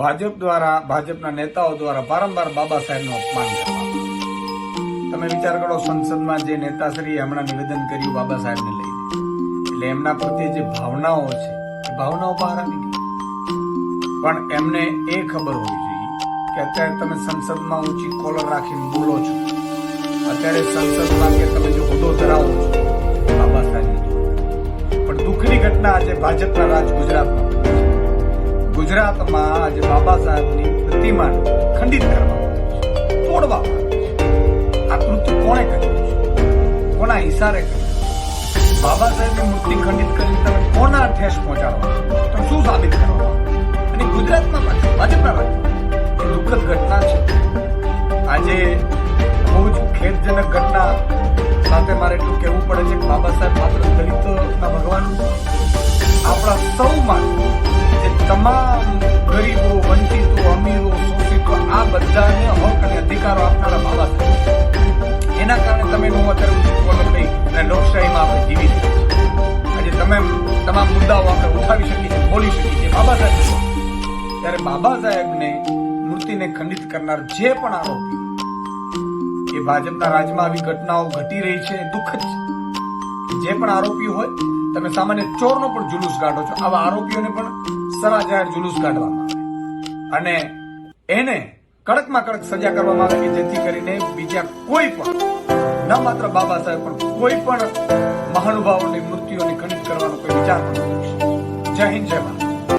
ભાજપ દ્વારા, ભાજપના નેતાઓ દ્વારા વારંવાર બાબા સાહેબનું અપમાન કરવામાં તમે વિચાર કરો, સંસદમાં જે નેતાશ્રીએ હમણાં નિવેદન કર્યું બાબા સાહેબને લઈને. એટલે એમના પ્રત્યે જે ભાવનાઓ છે, એ ભાવનાઓ બહાર આવી ગઈ. પણ એમને એ ખબર હોવી જોઈએ કે અત્યારે તમે સંસદમાં ઊંચી કોલર રાખીને બોલો છો. અત્યારે સંસદમાં કે તમે જો હોદ્દો ધરાવો છો, બાબા સાહેબ પણ દુઃખની ઘટના આજે ભાજપના રાજ ગુજરાતમાં. ગુજરાતમાં આજે બાબા સાહેબની પ્રતિમાને ખંડિત કરવામાં છે. આ કૃત્ય કોણે કર્યું કોના ઈશારે કર્યું બાબા સાહેબની મૂર્તિ ખંડિત કરી તમે કોના ઠેસ પહોંચાડવા તો શું સાબિત કરવા અને ગુજરાતમાં પાછું ભાજપના રાજ્યમાં એ દુઃખદ ઘટના છે. આજે બહુ જ ખેદજનક ઘટના સાથે મારે એટલું કહેવું પડે છે કે બાબા સાહેબ માત્ર દલિતોના મુદ્દાઓ આપણે ઉઠાવી શકીએ છીએ, બોલી શકીએ છીએ. બાબા સાહેબ ત્યારે બાબા સાહેબને મૂર્તિને ખંડિત કરનાર જે પણ આરોપી એ ભાજપના રાજમાં આવી ઘટનાઓ ઘટી રહી છે દુઃખ છે. જે પણ આરોપી હોય, તમે સામાન્ય ચોરનો પણ જુલુસ કાઢો છો. આવા આરોપીઓને પણ સરા જાહેર જુલુસ કાઢવામાં આવે. અને એને કડકમાં કડક સજા કરવામાં આવે કે જેથી કરીને બીજા કોઈ પણ, ન માત્ર બાબા સાહેબ પણ કોઈ પણ મહાનુભાવોની, મૂર્તિઓને ખંડિત કરવાનો કોઈ વિચાર પણ ન